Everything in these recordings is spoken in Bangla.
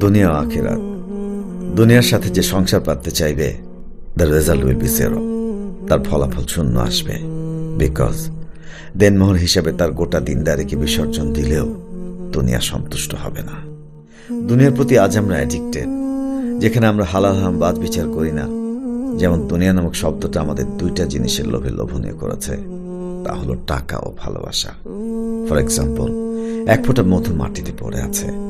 দুনিয়া আখিরাত। দুনিয়ার সাথে যে সংসার পাততে চাইবে the result will be zero তার ফলাফল শূন্য আসবে। বিকজ দেনমোহর হিসাবে তার গোটা দিনদারিকে বিসর্জন দিলেও দুনিয়া সন্তুষ্ট হবে না। দুনিয়ার প্রতি আজ আমরা অ্যাডিক্টেড যেখানে আমরা হালাল হারাম বাদ বিচার করি না। যেমন দুনিয়া নামক শব্দটা আমাদের দুইটা জিনিসের লোভে লোভনীয় করেছে, তা হলো টাকা ও ভালোবাসা। ফর এক্সাম্পল এক ফোঁটা মধু মাটিতে পড়ে আছে।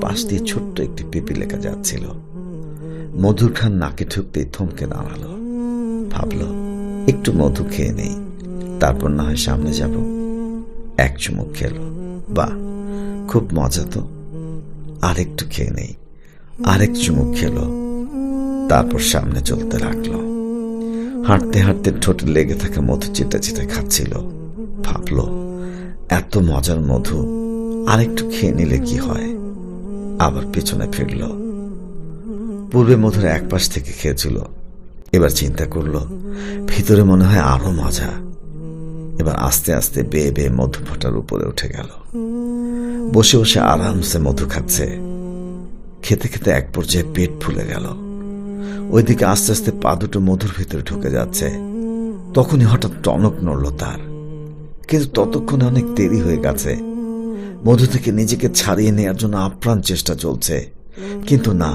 পাশ দিয়ে ছোট্ট একটি পিপি লেখা যাচ্ছিল। মধুর খান নাকে ঠুকতেই থমকে দাঁড়াল। ভাবলো, একটু মধু খেয়ে নেই, তারপর না হয় সামনে যাব। এক চুমুক খেলো। বা খুব মজা তো। আরেকটু খেয়ে নেই আরেক চুমুক খেলো। তারপর সামনে চলতে লাগল। হাঁটতে হাঁটতে ঠোঁটে লেগে থাকা মধু চিটা চিটা খাচ্ছিল। ভাবলো, এত মজার মধু আরেকটু খেয়ে নিলে কি হয়? আবার পেছনে ফিরল। পূর্বে মধুর এক পাশ থেকে খেয়েছিল, এবার চিন্তা করল, ভিতরে মনে হয় আরও মজা। এবার আস্তে আস্তে বেয়ে বেয়ে মধু ফোটার উপরে উঠে গেল। বসে বসে আরামসে মধু খাচ্ছে। খেতে খেতে এক পর্যায়ে পেট ফুলে গেল। ওইদিকে আস্তে আস্তে পা দুটো মধুর ভিতরে ঢুকে যাচ্ছে। তখনই হঠাৎ টনক নড়ল তার। কিন্তু ততক্ষণে অনেক দেরি হয়ে গেছে। মধু থেকে নিজেকে ছাড়িয়ে নেয়ার জন্য আপ্রাণ চেষ্টা চলছে। কিন্তু না,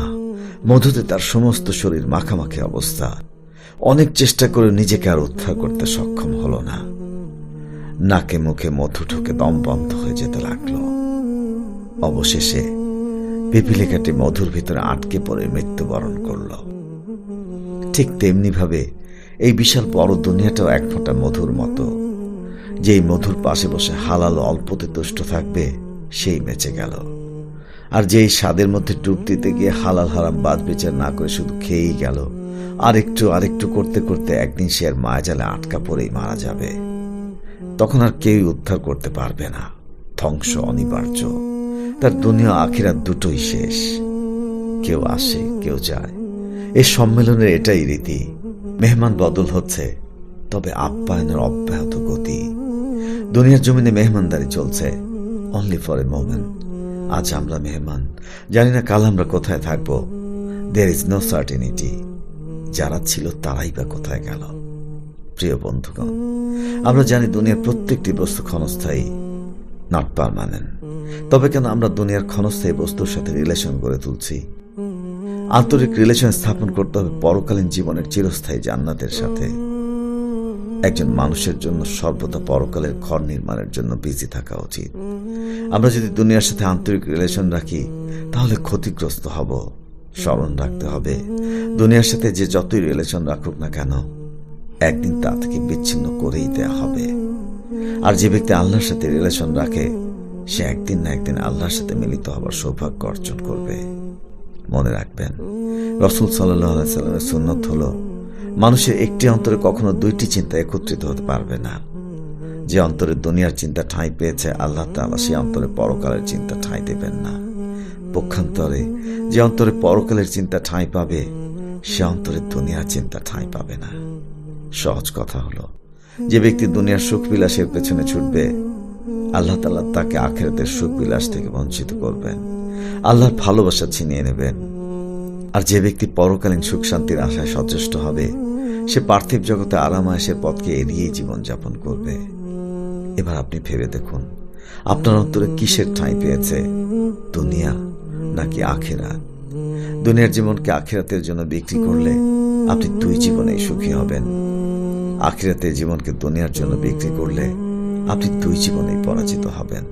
মধুতে তার সমস্ত শরীর মাখামাখি অবস্থা। অনেক চেষ্টা করে নিজেকে আর উদ্ধার করতে সক্ষম হলো না। নাকে মুখে মধু ঢুকে দম বন্ধ হয়ে যেতে লাগল। অবশেষে পিপিলিকাটি মধুর ভিতরে আটকে পড়ে মৃত্যুবরণ করল। ঠিক তেমনি ভাবে এই বিশাল বড় দুনিয়াটাও এক ফোঁটা মধুর মতো। যেই মধুর পাশে বসে হালাল অল্পতে তুষ্ট থাকবে, সেই বেঁচে গেল। আর যেই স্বাদের মধ্যে ডুব দিতে গিয়ে হালাল হারাম বাদ বিচার না করে শুধু খেয়েই গেল, আরেকটু আরেকটু করতে করতে একদিন সে আর মায়াজালে আটকা পড়েই মারা যাবে। তখন আর কেউই উদ্ধার করতে পারবে না। ধ্বংস অনিবার্য। তার দুনিয়া আখিরাত দুটোই শেষ। কেউ আসে, কেউ যায়। এই সম্মেলনের এটাই রীতি। মেহমান বদল হচ্ছে, তবে আপ্যায়নের অব্যাহত গতি। দুনিয়ার জমিনে মেহমানদারি চলছে। অনলি ফর এ মোমেন্ট আজ আমরা মেহমান। জানি না কাল আমরা কোথায় থাকব। দের ইজ নো সার্টেনিটি যারা ছিল তারাই বা কোথায় গেল। প্রিয় বন্ধুগণ, আমরা জানি দুনিয়ার প্রত্যেকটি বস্তু ক্ষণস্থায়ী নট পারমানেন্ট তবে কেন আমরা দুনিয়ার ক্ষণস্থায়ী বস্তুর সাথে রিলেশন গড়ে তুলছি? আন্তরিক রিলেশন স্থাপন করতে হবে পরকালীন জীবনের চিরস্থায়ী জান্নাতের সাথে। একজন মানুষের জন্য সর্বদা পরকালের ঘর নির্মাণের জন্য বিজি থাকা উচিত। আমরা যদি দুনিয়ার সাথে আন্তরিক রিলেশন রাখি, তাহলে ক্ষতিগ্রস্ত হব। স্মরণ রাখতে হবে। দুনিয়ার সাথে যে যতই রিলেশন রাখুক না কেন, একদিন তা থেকে বিচ্ছিন্ন করেই দেয়া হবে। আর যে ব্যক্তি আল্লাহর সাথে রিলেশন রাখে, সে একদিন না একদিন আল্লাহর সাথে মিলিত হবার সৌভাগ্য অর্জন করবে। মনে রাখবেন, রসুল সাল্লাহ সাল্লামের সুন্নত হল মানুষের একটি অন্তরে কখনো দুইটি চিন্তা একত্রিত হতে পারবে না। যে অন্তরে দুনিয়ার চিন্তা ঠাঁই পেয়েছে, আল্লাহ তাআলা সে অন্তরে পরকালের চিন্তা ঠাঁই দেবেন না। পক্ষান্তরে যে অন্তরে পরকালের চিন্তা ঠাঁই পাবে, সে অন্তরে দুনিয়ার চিন্তা ঠাঁই পাবে না। সহজ কথা হলো, যে ব্যক্তি দুনিয়ার সুখ বিলাসের পেছনে ছুটবে, আল্লাহ তালা তাকে আখেরাতের সুখ বিলাস থেকে বঞ্চিত করবেন। আল্লাহর ভালোবাসা ছিনিয়ে নেবেন। আর যে ব্যক্তি পরকালীন সুখ শান্তির আশায় সচেষ্ট হবে সে পার্থিব জগতে আরামায়েশের পথকে এড়িয়েই জীবনযাপন করবে। এবার আপনি ভেবে দেখুন, আপনার অন্তরে কিসের ঠাঁই পেয়েছে, দুনিয়া নাকি আখেরা দুনিয়ার জীবনকে আখেরাতের জন্য বিক্রি করলে আপনি দুই জীবনেই সুখী হবেন। আখিরাতের জীবনকে দুনিয়ার জন্য বিক্রি করলে আপনি দুই জীবনেই পরাজিত হবেন।